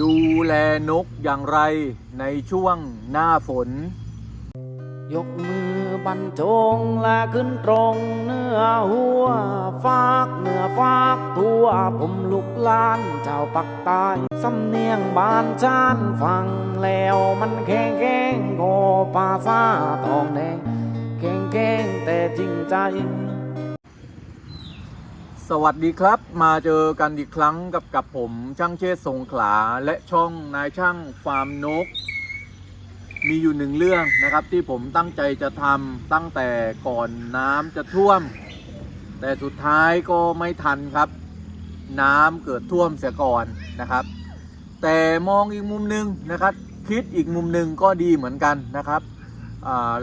ดูแลนกอย่างไรในช่วงหน้าฝน ยกมือบรรจงและขึ้นตรงเนื้อหัวฟากเนื้อฟากตัวผมลูกลานเจ้าปักใต้สำเนียงบ้านชานฟังแล้วมันแข็งแข็งโกภาษาทองแดงแข็งแข็งแต่จริงใจ สวัสดีครับ มาเจอกันอีกครั้งกับกับผมช่างเชษสงขลาและช่องนายช่างฟาร์มนก มีอยู่หนึ่งเรื่องนะครับ ที่ผมตั้งใจจะทำตั้งแต่ก่อนน้ำจะท่วม แต่สุดท้ายก็ไม่ทันครับ น้ำเกิดท่วมเสียก่อนนะครับ แต่มองอีกมุมหนึ่งนะครับ คิดอีกมุมหนึ่งก็ดีเหมือนกันนะครับ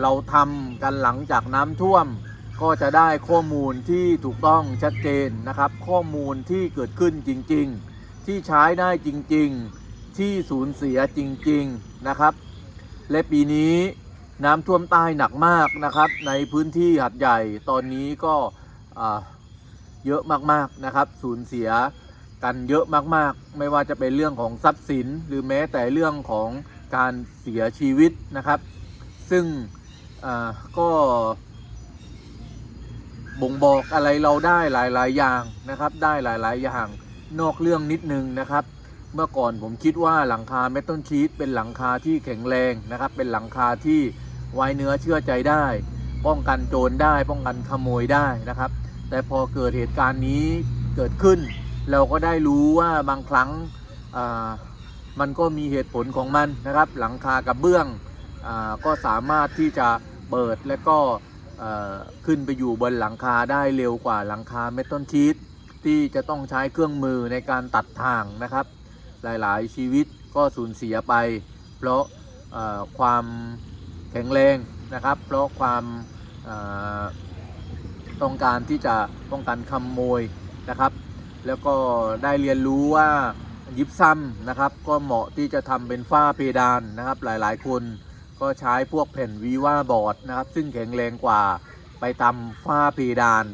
เราทำกันหลังจากน้ำท่วม ก็จะได้ข้อมูลที่ถูกต้องชัดเจนนะครับ ข้อมูลที่เกิดขึ้นจริง ๆ ที่ใช้ได้จริง ๆ ที่สูญเสียจริง ๆ นะครับ และปีนี้น้ำท่วมใต้หนักมากนะครับ ในพื้นที่หัดใหญ่ตอนนี้ก็เยอะมากๆนะครับ สูญเสียกันเยอะมากๆ ไม่ว่าจะเป็นเรื่องของทรัพย์สิน หรือแม้แต่เรื่องของการเสียชีวิตนะครับ ซึ่งก็ บ่งบอกอะไรเราได้หลาย ๆ อย่างนะครับ ได้หลาย ๆ อย่างนอกเรื่องนิดนึงนะครับ เมื่อก่อนผมคิดว่าหลังคาเมทัลชีตเป็นหลังคาที่แข็งแรงนะครับ เป็นหลังคาที่ไว้เนื้อเชื่อใจได้ ป้องกันโจรได้ ป้องกันขโมยได้นะครับ แต่พอเกิดเหตุการณ์นี้เกิดขึ้น เราก็ได้รู้ว่าบางครั้งมันก็มีเหตุผลของมันนะครับ หลังคากระเบื้องอก็สามารถที่จะเปิดและก็ ขึ้นไปอยู่บนหลังคาได้เร็วกว่าหลังคาเมทัลชีตที่จะต้องใช้เครื่องมือในการตัดทางนะครับ หลายๆชีวิตก็สูญเสียไป เพราะความแข็งแรงนะครับ เพราะความต้องการที่จะป้องกันขโมยนะครับ แล้วก็ได้เรียนรู้ว่ายิปซัมนะครับ ก็เหมาะที่จะทำเป็นฝ้าเพดานนะครับหลายๆคน ก็ใช้พวกแผ่นวีว่าบอร์ดนะครับ ซึ่งแข็งแรงกว่าไปทำฝ้าเพดาน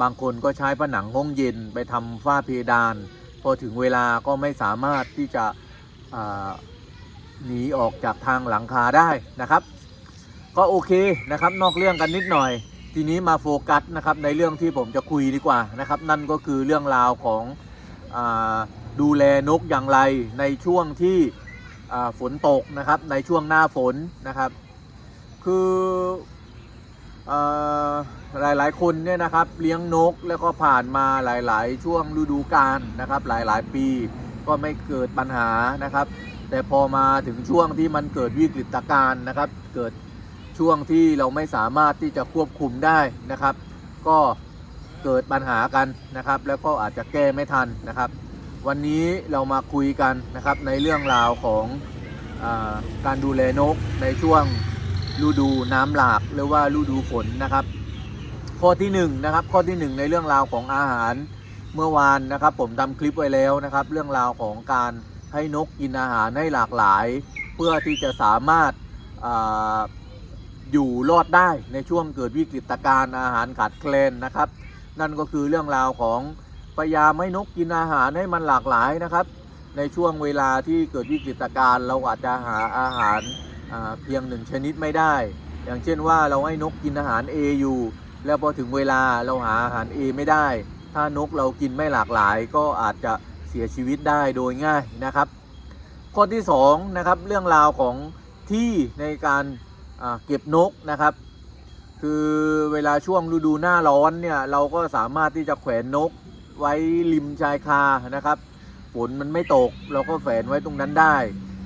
บางคนก็ใช้ผนังห้องเย็นไปทำฝ้าเพดาน พอถึงเวลาก็ไม่สามารถที่จะหนีออกจากทางหลังคาได้นะครับ ก็โอเคนะครับนอกเรื่องกันนิดหน่อย ทีนี้มาโฟกัสนะครับในเรื่องที่ผมจะคุยดีกว่านะครับ นั่นก็คือเรื่องราวของอดูแลนกอย่างไรในช่วงที่ ฝนตกนะครับในช่วงหน้าฝนนะครับ คืออาหลายๆคนเนี่ยนะครับเลี้ยงนกแล้วก็ผ่านมาหลาย ๆ ช่วงฤดูกาลนะครับ หลายๆ ปีก็ไม่เกิดปัญหานะครับ แต่พอมาถึงช่วงที่มันเกิดวิกฤตการณ์นะครับ เกิดช่วงที่เราไม่สามารถที่จะควบคุมได้นะครับ ก็เกิดปัญหากันนะครับ แล้วก็อาจจะแก้ไม่ทันนะครับ วันนี้เรามาคุยกันนะครับในเรื่องราวของอการดูแลนกในช่วงฤดูน้ำหลากหรือว่าฤดูฝนนะครับ ข้อที่หนึ่งนะครับข้อที่หนึ่งในเรื่องราวของอาหารเมื่อวานนะครับ ผมทำคลิปไว้แล้วนะครับ เรื่องราวของการให้นกกินอาหารให้หลากหลาย เพื่อที่จะสามารถอาอยู่รอดได้ในช่วงเกิดวิกฤตการณ์อาหารขาดแคลนนะครับ นั่นก็คือเรื่องราวของ พยายามให้นกกินอาหารให้มันหลากหลายนะครับ ในช่วงเวลาที่เกิดวิกฤตการณ์เราอาจจะหาอาหารเพียงหนึ่งชนิดไม่ได้ อย่างเช่นว่าเราให้นกกินอาหาร A อยู่ แล้วพอถึงเวลาเราหาอาหาร A ไม่ได้ ถ้านกเรากินไม่หลากหลาย ก็อาจจะเสียชีวิตได้โดยง่ายนะครับ ข้อที่สองนะครับเรื่องราวของที่ในการเก็บนกนะครับ คือเวลาช่วงฤดูหน้าร้อนเนี่ยเราก็สามารถที่จะแขวนนก ไว้ริมชายคานะครับ ฝนมันไม่ตก เราก็แฝนไว้ตรงนั้นได้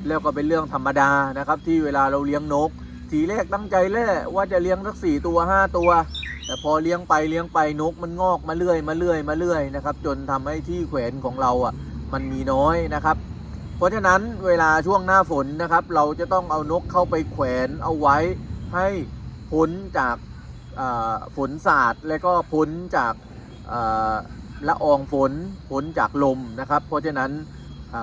แล้วก็เป็นเรื่องธรรมดานะครับ ที่เวลาเราเลี้ยงนก ทีแรกตั้งใจแล่ว่าจะเลี้ยงสักสี่ตัวห้าตัว แต่พอเลี้ยงไปเลี้ยงไปนกมันงอกมาเรื่อยมาเรื่อยมาเรื่อยนะครับ จนทำให้ที่แขวนของเราอะมันมีน้อยนะครับ เพราะฉะนั้นเวลาช่วงหน้าฝนนะครับ เราจะต้องเอานกเข้าไปแขวนเอาไว้ให้พ้นจากฝนสาดและก็พ้นจาก ละอองฝนฝนจากลมนะครับ เพราะฉะนั้น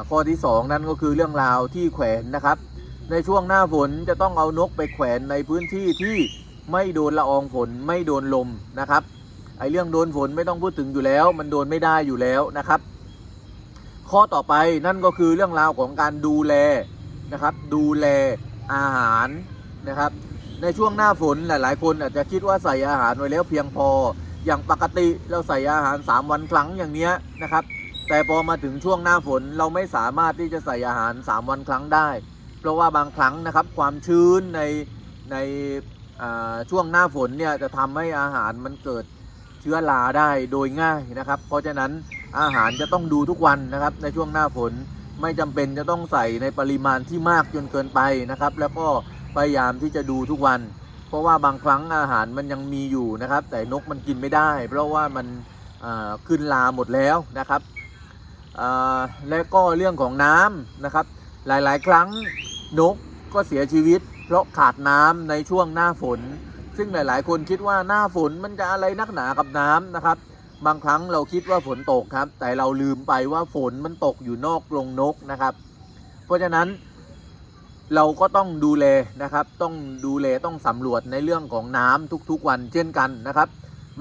ข้อที่ 2 นั้นก็คือเรื่องราวที่แขวนนะครับ ในช่วงหน้าฝนจะต้องเอานกไปแขวนในพื้นที่ที่ไม่โดนละอองฝนไม่โดนลมนะครับไอเรื่องโดนฝนไม่ต้องพูดถึงอยู่แล้ว มันโดนไม่ได้อยู่แล้วนะครับ ข้อต่อไปนั่นก็คือเรื่องราวของการดูแลนะครับ ดูแลอาหารนะครับ ในช่วงหน้าฝนหลาย ๆ คนอาจจะคิดว่าใส่อาหารไว้แล้วเพียงพอ อย่างปกติเราใส่อาหาร 3 วันครั้งอย่างเนี้ยนะครับ แต่พอมาถึงช่วงหน้าฝนเราไม่สามารถที่จะใส่อาหาร 3 วันครั้งได้ เพราะว่าบางครั้งนะครับความชื้นในในช่วงหน้าฝนเนี่ยจะทำให้อาหารมันเกิดเชื้อราได้โดยง่ายนะครับ เพราะฉะนั้นอาหารจะต้องดูทุกวันนะครับในช่วงหน้าฝนไม่จำเป็นจะต้องใส่ในปริมาณที่มากจนเกินไปนะครับ แล้วก็พยายามที่จะดูทุกวัน ราะว่าบางครั้งอาหารมันยังมีอยู่นะครับ แต่นกมันกินไม่ได้ เพราะว่ามันขึ้นลาหมดแล้วนะครับและก็เรื่องของน้ำนะครับ หลายๆ ครั้งนกก็เสียชีวิต เพราะขาดน้ำในช่วงหน้าฝน ซึ่งหลาย ๆ คนคิดว่าหน้าฝนมันจะอะไรนักหนากับน้ำนะครับ บางครั้งเราคิดว่าฝนตกครับ แต่เราลืมไปว่าฝนมันตกอยู่นอกกรงนกนะครับ เพราะฉะนั้น เราก็ต้องดูแลนะครับ ต้องดูแลต้องสำรวจในเรื่องของน้ำทุกๆวันเช่นกันนะครับ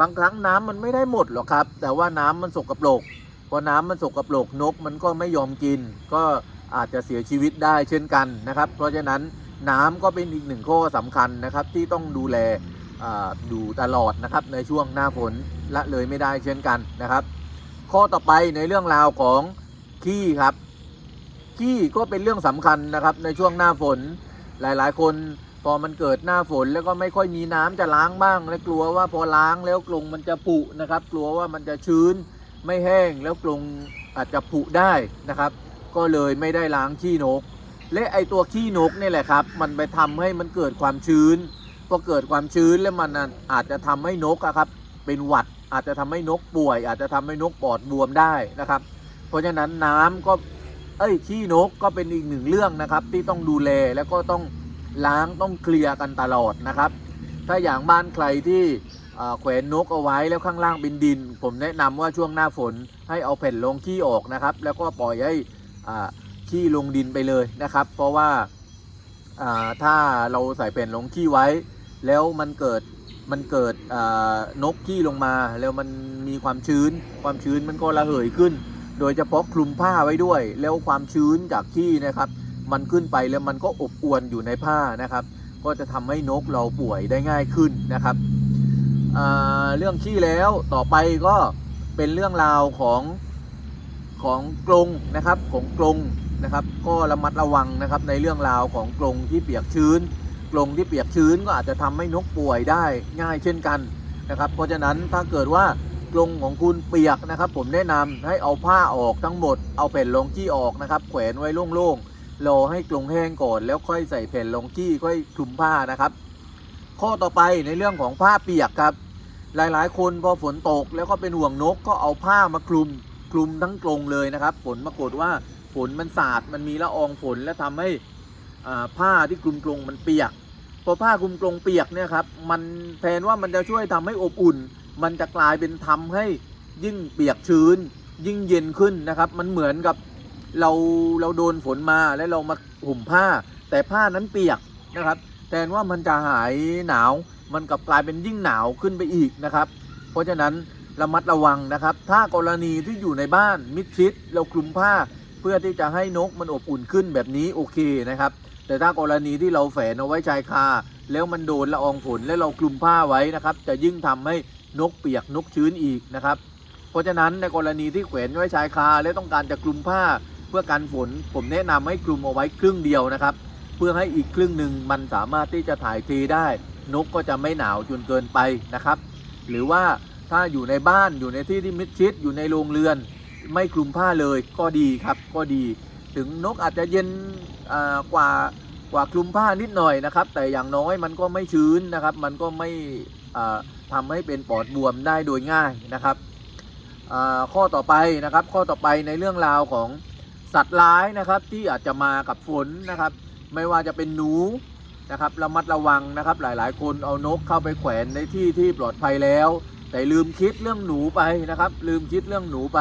บางครั้งน้ำมันไม่ได้หมดหรอกครับ แต่ว่าน้ำมันสกปรกพอน้ำมันสกปรกนกมันก็ไม่ยอมกิน ก็อาจจะเสียชีวิตได้เช่นกันนะครับ เพราะฉะนั้นน้ำก็เป็นอีกหนึ่งข้อสำคัญนะครับที่ต้องดูแลดูตลอดนะครับในช่วงหน้าฝนละเลยไม่ได้เช่นกันนะครับ ข้อต่อไปในเรื่องราวของขี้ครับ ขี้ก็เป็นเรื่องสำคัญนะครับในช่วงหน้าฝนหลาย ๆ คนพอมันเกิดหน้าฝนแล้วก็ไม่ค่อยมีน้ำจะล้างบ้างและกลัวว่าพอล้างแล้วกรงมันจะผุนะครับ กลัวว่ามันจะชื้นไม่แห้งแล้วกรงอาจจะผุได้นะครับ ก็เลยไม่ได้ล้างขี้นก และไอตัวขี้นกนี่แหละครับ มันไปทำให้มันเกิดความชื้นพอเกิดความชื้นแล้วมันอาจจะทำให้นกอะครับ เป็นหวัดอาจจะทำให้นกป่วย อาจจะทำให้นกปอดบวมได้นะครับ เพราะฉะนั้นน้ำก็ เอ้ยขี้นกก็เป็นอีกหนึ่งเรื่องนะครับ ที่ต้องดูแลแล้วก็ต้องล้างต้องเคลียร์กันตลอดนะครับ ถ้าอย่างบ้านใครที่แขวนนกเอาไว้แล้วข้างล่างเป็นดิน ผมแนะนำว่าช่วงหน้าฝนให้เอาแผ่นรองขี้ออกนะครับ แล้วก็ปล่อยให้ขี้ลงดินไปเลยนะครับ เพราะว่าถ้าเราใส่แผ่นรองขี้ไว้ แล้วมันเกิดมันเกิดนกขี้ลงมา แล้วมันมีความชื้น ความชื้นมันก็ระเหยขึ้น โดยเฉพาะคลุมผ้าไว้ด้วย แล้วความชื้นจากขี้นะครับ มันขึ้นไปแล้วมันก็อบอวนอยู่ในผ้านะครับ ก็จะทำให้นกเราป่วยได้ง่ายขึ้นนะครับเรื่องขี้แล้วต่อไปก็เป็นเรื่องราวของของกรงนะครับของกรงนะครับ ก็ระมัดระวังนะครับในเรื่องราวของกรงที่เปียกชื้นกรงที่เปียกชื้นก็อาจจะทำให้นกป่วยได้ง่ายเช่นกันนะครับ เพราะฉะนั้นถ้าเกิดว่า กรงของคุณเปียกนะครับ ผมแนะนำให้เอาผ้าออกทั้งหมด เอาแผ่นรองขี้ออกนะครับ แขวนไว้โล่งๆรอให้กรงแห้งก่อน แล้วค่อยใส่แผ่นรองขี้ค่อยคลุมผ้านะครับ ข้อต่อไปในเรื่องของผ้าเปียกครับ หลายๆ คนพอฝนตกแล้วก็เป็นห่วงนกก็เอาผ้ามาคลุมคลุมทั้งกรงเลยนะครับผลปรากฏว่าฝนมันสาดมันมีละอองฝนและทำให้อ่าผ้าที่คลุมกรงมันเปียกพอผ้าคลุมกรงเปียกเนี่ยครับมันแทนว่ามันจะช่วยทำให้อบอุ่น มันจะกลายเป็นทำให้ยิ่งเปียกชื้น ยิ่งเย็นขึ้นนะครับ มันเหมือนกับเราเราโดนฝนมาแล้วเรามาห่มผ้า แต่ผ้านั้นเปียกนะครับ แทนว่ามันจะหายหนาว มันกลับกลายเป็นยิ่งหนาวขึ้นไปอีกนะครับ เพราะฉะนั้นระมัดระวังนะครับ ถ้ากรณีที่อยู่ในบ้านมิดชิดเราคลุมผ้า เพื่อที่จะให้นกมันอบอุ่นขึ้นแบบนี้โอเคนะครับ แต่ถ้ากรณีที่เราแฝนเอาไว้ชายคาแล้วมันโดนละอองฝนแล้วเราคลุมผ้าไว้นะครับ จะยิ่งทำให้ นกเปียกนกชื้นอีกนะครับ เพราะฉะนั้นในกรณีที่แขวนไว้ชายคาแล้วต้องการจะคลุมผ้าเพื่อกันฝน ผมแนะนำให้คลุมเอาไว้ครึ่งเดียวนะครับ เพื่อให้อีกครึ่งหนึ่งมันสามารถที่จะถ่ายเทได้ นกก็จะไม่หนาวจนเกินไปนะครับ หรือว่าถ้าอยู่ในบ้านอยู่ในที่ที่มิดชิดอยู่ในโรงเรือน ไม่คลุมผ้าเลยก็ดีครับก็ดี ถึงนกอาจจะเย็นกว่ากว่าคลุมผ้านิดหน่อยนะครับ แต่อย่างน้อยมันก็ไม่ชื้นนะครับ มันก็ไม่ อ่าทำให้เป็นปอดบวมได้โดยง่ายนะครับข้อต่อไปนะครับข้อต่อไปในเรื่องราวของสัตว์ร้ายนะครับที่อาจจะมากับฝนนะครับ ไม่ว่าจะเป็นหนูนะครับระมัดระวังนะครับหลายๆ คนเอานกเข้าไปแขวนในที่ที่ปลอดภัยแล้ว แต่ลืมคิดเรื่องหนูไปนะครับ ลืมคิดเรื่องหนูไป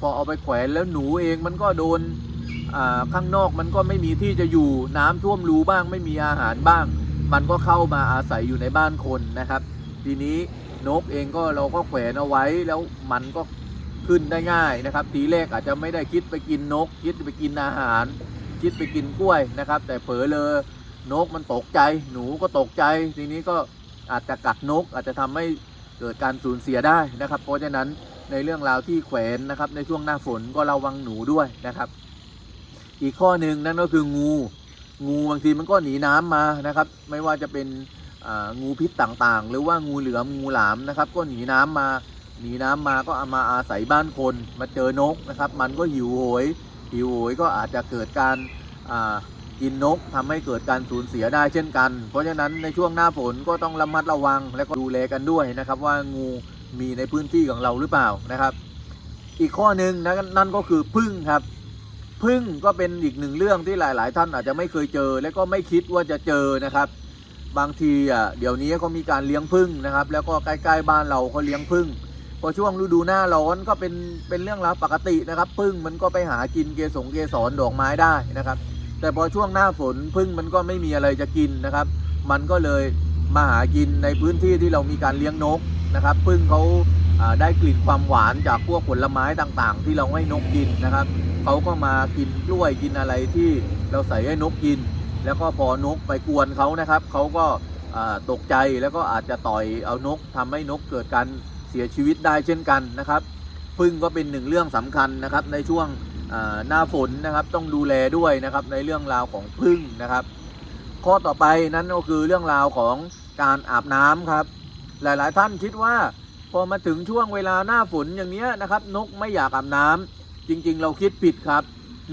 พอเอาไปแขวนแล้วหนูเองมันก็โดนข้างนอกมันก็ไม่มีที่จะอยู่น้ำท่วมรูบ้าง ไม่มีอาหารบ้าง มันก็เข้ามาอาศัยอยู่ในบ้านคนนะครับ ทีนี้นกเองก็เราก็แขวนเอาไว้แล้วมันก็ขึ้นได้ง่ายนะครับ ทีแรกอาจจะไม่ได้คิดไปกินนก คิดไปกินอาหาร คิดไปกินกล้วยนะครับ แต่เผลอเลยนกมันตกใจ หนูก็ตกใจ ทีนี้ก็อาจจะกัดนก อาจจะทำให้เกิดการสูญเสียได้นะครับ เพราะฉะนั้นในเรื่องราวที่แขวนนะครับ ในช่วงหน้าฝนก็ระวังหนูด้วยนะครับ อีกข้อหนึ่งนั่นก็คืองู งูบางทีมันก็หนีน้ำมานะครับ ไม่ว่าจะเป็น งูพิษต่างๆ หรือว่างูเหลือมงูหลามนะครับ ก็หนีน้ำมาหนีน้ำมาก็เอามาอาศัยบ้านคนมาเจอนกนะครับ มันก็หิวโหยหิวโหยก็อาจจะเกิดการกินนกทำให้เกิดการสูญเสียได้เช่นกัน เพราะฉะนั้นในช่วงหน้าฝนก็ต้องระมัดระวังและก็ดูแลกันด้วยนะครับ ว่างูมีในพื้นที่ของเราหรือเปล่านะครับ อีกข้อหนึ่งนะนั่นก็คือพึ่งครับพึ่งก็เป็นอีกหนึ่งเรื่องที่หลาย ๆ ท่านอาจจะไม่เคยเจอ และก็ไม่คิดว่าจะเจอนะครับ บางทีอะเดี๋ยวนี้เขามีการเลี้ยงพึ่งนะครับ แล้วก็ใกล้ ๆ บ้านเราเขาเลี้ยงพึ่งพอช่วงฤดูหน้าร้อนก็เป็นเป็นเรื่องราวปกตินะครับพึ่งมันก็ไปหากินเกสรเกสรดอกไม้ได้นะครับ แต่พอช่วงหน้าฝนพึ่งมันก็ไม่มีอะไรจะกินนะครับ มันก็เลยมาหากินในพื้นที่ที่เรามีการเลี้ยงนกนะครับพึ่งเขาอ่าได้กลิ่นความหวานจากพวกผลไม้ต่างๆ ที่เราให้นกกินนะครับเขาก็มากินกล้วยกินอะไรที่เราใส่ให้นกกิน แล้วก็พอนกไปกวนเขานะครับเขาก็ตกใจแล้วก็อาจจะต่อยเอานกทำให้นกเกิดการเสียชีวิตได้เช่นกันนะครับพึ่งก็เป็นหนึ่งเรื่องสำคัญนะครับในช่วงหน้าฝนนะครับต้องดูแลด้วยนะครับในเรื่องราวของพึ่งนะครับ ข้อต่อไปนั้นก็คือเรื่องราวของการอาบน้ำครับ หลายๆท่านคิดว่าพอมาถึงช่วงเวลาหน้าฝนอย่างเนี้ยนะครับ นกไม่อยากอาบน้ำจริงๆ เราคิดผิดครับ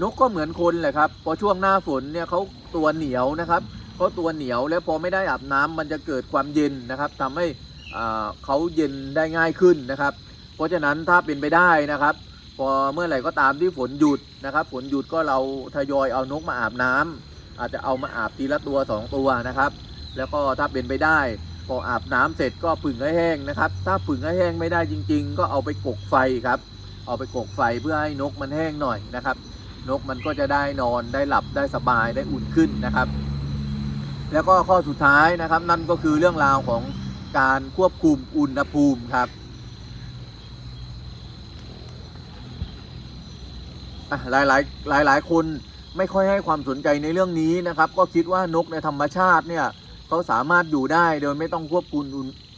นกก็เหมือนคนแหละครับพอช่วงหน้าฝนเนี่ยเขาตัวเหนียวนะครับเขาตัวเหนียวแล้วพอไม่ได้อาบน้ำมันจะเกิดความเย็นนะครับทำให้เขาเย็นได้ง่ายขึ้นนะครับ เพราะฉะนั้นถ้าเป็นไปได้นะครับ พอเมื่อไหร่ก็ตามที่ฝนหยุดนะครับ ฝนหยุดก็เราทยอยเอานกมาอาบน้ำอาจจะเอามาอาบทีละตัวสองตัวนะครับ แล้วก็ถ้าเป็นไปได้พออาบน้ำเสร็จก็ผึ่งให้แห้งนะครับ ถ้าผึ่งให้แห้งไม่ได้จริง ๆ ก็เอาไปกกไฟครับ เอาไปกกไฟเพื่อให้นกมันแห้งหน่อยนะครับ นกมันก็จะได้นอนได้หลับได้สบายได้อุ่นขึ้นนะครับ แล้วก็ข้อสุดท้ายนะครับ นั่นก็คือเรื่องราวของการควบคุมอุณหภูมิครับหลายหลายหลายหลายคนไม่ค่อยให้ความสนใจในเรื่องนี้นะครับ ก็คิดว่านกในธรรมชาติเนี่ยเขาสามารถอยู่ได้โดยไม่ต้องควบคุม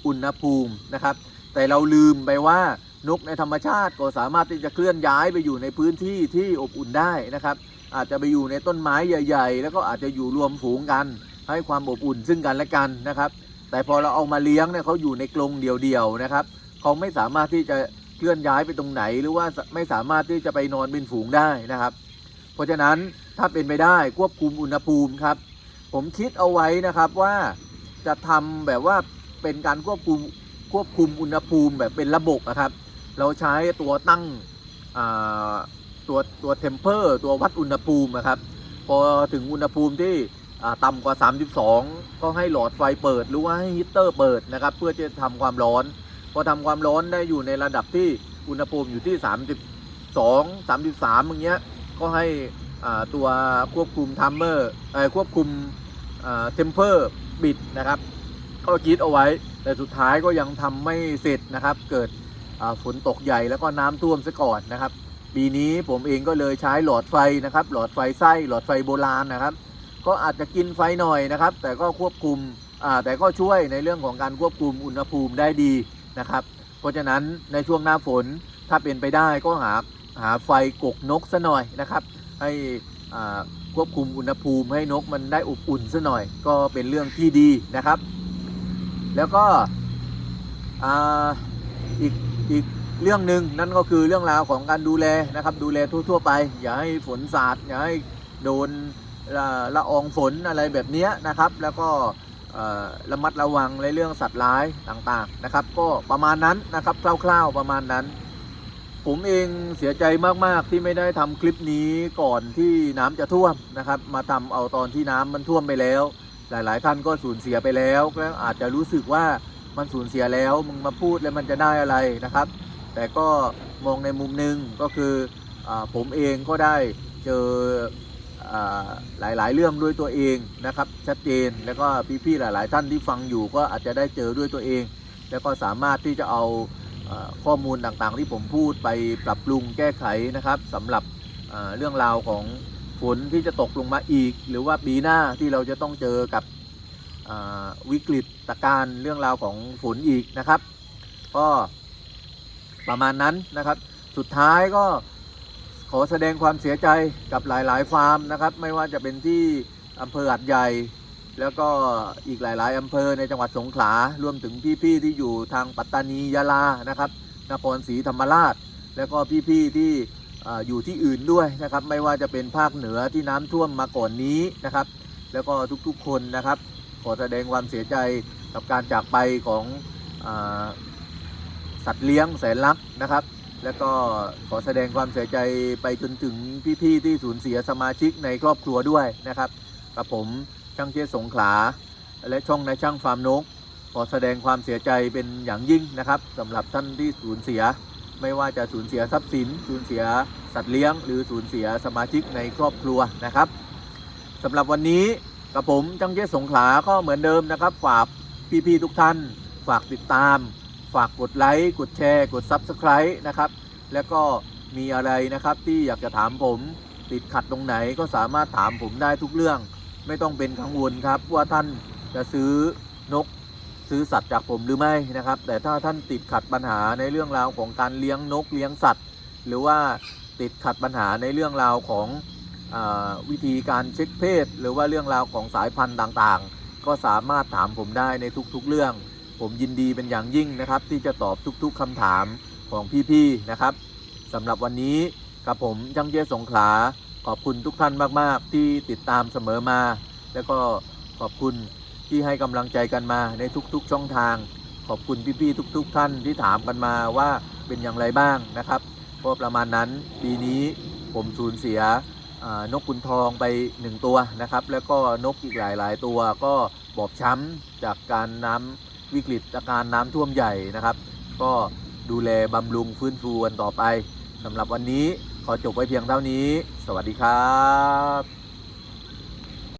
อุณหภูมินะครับ แต่เราลืมไปว่า นกในธรรมชาติก็สามารถที่จะเคลื่อนย้ายไปอยู่ในพื้นที่ที่อบอุ่นได้นะครับ อาจจะไปอยู่ในต้นไม้ใหญ่ ๆ แล้วก็อาจจะอยู่รวมฝูงกัน ให้ความอบอุ่นซึ่งกันและกันนะครับ แต่พอเราเอามาเลี้ยงเนี่ยเขาอยู่ในกรงเดียวๆนะครับเขาไม่สามารถที่จะเคลื่อนย้ายไปตรงไหน หรือว่าไม่สามารถที่จะไปนอนเป็นฝูงได้นะครับ เพราะฉะนั้นถ้าเป็นไปได้ควบคุมอุณหภูมิครับ ผมคิดเอาไว้นะครับว่าจะทำแบบว่าเป็นการควบคุมควบคุมอุณหภูมิแบบเป็นระบบนะครับ เราใช้ตัวตั้งตัวตัวเทมเพอร์ตัววัดอุณหภูมินะครับ พอถึงอุณหภูมิที่ต่ำกว่า 32 ก็ให้หลอดไฟเปิดหรือว่าให้ฮีตเตอร์เปิดนะครับ เพื่อจะทำความร้อน พอทำความร้อนได้อยู่ในระดับที่อุณหภูมิอยู่ที่ 32 33อย่างเงี้ยก็ให้ตัวควบคุมทัมเมอร์ควบคุมเทมเพอร์บิดนะครับ ก็คิดเอาไว้ แต่สุดท้ายก็ยังทำไม่เสร็จนะครับเกิด ฝนตกใหญ่แล้วก็น้ำท่วมซะก่อนนะครับปีนี้ผมเองก็เลยใช้หลอดไฟนะครับ หลอดไฟไส้หลอดไฟโบราณนะครับ ก็อาจจะกินไฟหน่อยนะครับ แต่ก็ควบคุมแต่ก็ช่วยในเรื่องของการควบคุมอุณหภูมิได้ดีนะครับ เพราะฉะนั้นในช่วงหน้าฝนถ้าเป็นไปได้ก็หาหาไฟกกนกซะหน่อยนะครับ ให้ควบคุมอุณหภูมิให้นกมันได้อบอุ่นซะหน่อย ก็เป็นเรื่องที่ดีนะครับ แล้วก็ออีก อีกเรื่องหนึ่งนั่นก็คือเรื่องราวของการดูแลนะครับ ดูแลทั่ว ๆ ไป อย่าให้ฝนสาดอย่าให้โดนละละอองฝนอะไรแบบนี้นะครับ แล้วก็ระมัดระวังในเรื่องสัตว์ร้ายต่างๆนะครับ ก็ประมาณนั้นนะครับคร่าวๆประมาณนั้น ผมเองเสียใจมากๆที่ไม่ได้ทำคลิปนี้ก่อนที่น้ำจะท่วมนะครับ มาทำเอาตอนที่น้ำมันท่วมไปแล้ว หลายๆท่านก็สูญเสียไปแล้วก็อาจจะรู้สึกว่า มันสูญเสียแล้วมึงมาพูดแล้วมันจะได้อะไรนะครับ แต่ก็มองในมุมหนึ่งก็คืออผมเองก็ได้เจออหลาย ๆ เรื่องด้วยตัวเองนะครับ ชัดเจนแล้วก็พี่ๆหลาย ๆ ท่านที่ฟังอยู่ก็อาจจะได้เจอด้วยตัวเอง แล้วก็สามารถที่จะเอาอข้อมูลต่างๆ ที่ผมพูดไปปรับปรุงแก้ไขนะครับสำหรับเรื่องราวของฝนที่จะตกลงมาอีก หรือว่าปีหน้าที่เราจะต้องเจอกับ วิกฤตการเรื่องราวของฝนอีกนะครับ ก็ประมาณนั้นนะครับ สุดท้ายก็ขอแสดงความเสียใจกับหลาย ๆ ฟาร์มนะครับ ไม่ว่าจะเป็นที่อำเภอหัดใหญ่ แล้วก็อีกหลาย ๆอำเภอในจังหวัดสงขลารวมถึงพี่ ๆ ที่อยู่ทางปัตตานียะลานะครับ นครศรีธรรมราช แล้วก็พี่ ๆ ที่เอ่ออยู่ที่อื่นด้วยนะครับ ไม่ว่าจะเป็นภาคเหนือที่น้ำท่วมมาก่อนนี้นะครับ แล้วก็ทุก ๆ คนนะครับ ขอแสดงความเสียใจกับการจากไปของอสัตว์เลี้ยงแสนรักนะครับ แล้วก็ขอแสดงความเสียใจไปจนถึงพี่ๆที่สูญเสียสมาชิกในครอบครัวด้วยนะครับกับผมช่างเชียสงขลา และช่องนายช่างฟาร์มนก ขอแสดงความเสียใจเป็นอย่างยิ่งนะครับสำหรับท่านที่สูญเสีย ไม่ว่าจะสูญเสียทรัพย์สิน สูญเสียสัตว์เลี้ยง หรือสูญเสียสมาชิกในครอบครัวนะครับสำหรับวันนี้ กับผมจังเจสงขลาก็เหมือนเดิมนะครับ ฝากพี่ๆทุกท่าน ฝากติดตาม ฝากกดไลค์ กดแชร์ กด Subscribe นะครับ แล้วก็มีอะไรนะครับที่อยากจะถามผมติดขัดตรงไหนก็สามารถถามผมได้ทุกเรื่อง ไม่ต้องเป็นกังวลครับ ว่าท่านจะซื้อนกซื้อสัตว์จากผมหรือไม่นะครับ แต่ถ้าท่านติดขัดปัญหาในเรื่องราวของการเลี้ยงนกเลี้ยงสัตว์ หรือว่าติดขัดปัญหาในเรื่องราวของ วิธีการเช็คเพศ หรือว่าเรื่องราวของสายพันธุ์ต่างๆ ก็สามารถถามผมได้ในทุกๆเรื่อง ผมยินดีเป็นอย่างยิ่งนะครับ ที่จะตอบทุกๆคำถามของพี่ๆนะครับสำหรับวันนี้กับผมจังเจสงขลาขอบคุณทุกท่านมากๆ ที่ติดตามเสมอมา แล้วก็ขอบคุณที่ให้กำลังใจกันมาในทุกๆช่องทาง ขอบคุณพี่ๆทุก ๆ ท่านที่ถามกันมาว่าเป็นอย่างไรบ้างนะครับก็ประมาณนั้นปีนี้ผมสูญเสีย นกขุนทองไปหนึ่งตัวนะครับ แล้วก็นกอีกหลาย ๆ ตัวก็บอบช้ำจากการน้ำวิกฤตอากการน้ำท่วมใหญ่นะครับ ก็ดูแลบำรุงฟื้นฟูกันต่อไปสำหรับวันนี้ขอจบไว้เพียงเท่านี้ สวัสดีครับ